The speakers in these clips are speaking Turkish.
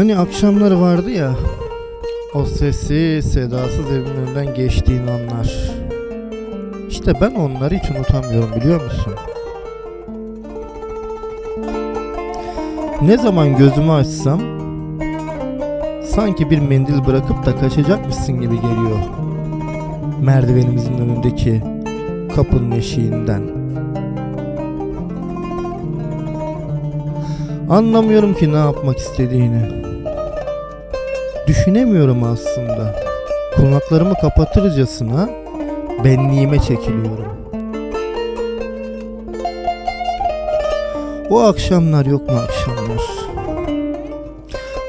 Hani akşamları vardı ya. O sesi sedasız evin önünden geçtiğin anlar. İşte ben onları hiç unutamıyorum biliyor musun? Ne zaman gözümü açsam sanki bir mendil bırakıp da kaçacakmışsın gibi geliyor. Merdivenimizin önündeki kapının eşiğinden. Anlamıyorum ki ne yapmak istediğini. Düşünemiyorum aslında. Kulaklarımı kapatırcasına benliğime çekiliyorum. O akşamlar yok mu akşamlar?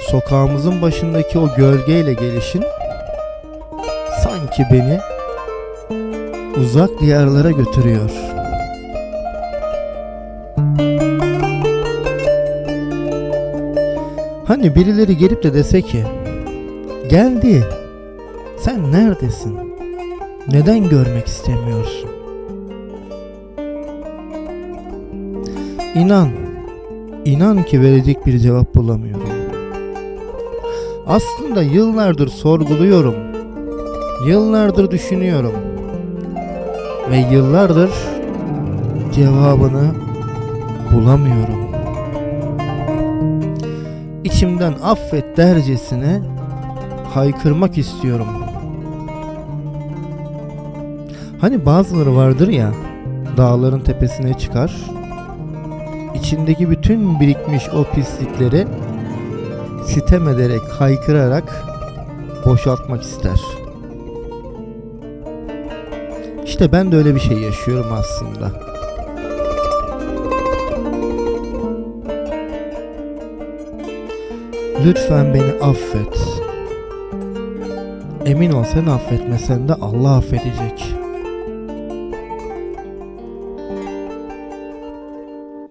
Sokağımızın başındaki o gölgeyle gelişin sanki beni uzak diyarlara götürüyor. Hani birileri gelip de dese ki Geldi. Sen neredesin? Neden görmek istemiyorsun? İnan. inan ki verecek bir cevap bulamıyorum. Aslında yıllardır sorguluyorum. Yıllardır düşünüyorum. Ve yıllardır cevabını bulamıyorum. İçimden affet dercesine haykırmak istiyorum. Hani bazıları vardır ya, dağların tepesine çıkar, içindeki bütün birikmiş o pislikleri sitem ederek, haykırarak boşaltmak ister. İşte ben de öyle bir şey yaşıyorum aslında. Lütfen beni affet. Emin ol sen affetmesen de Allah affedecek.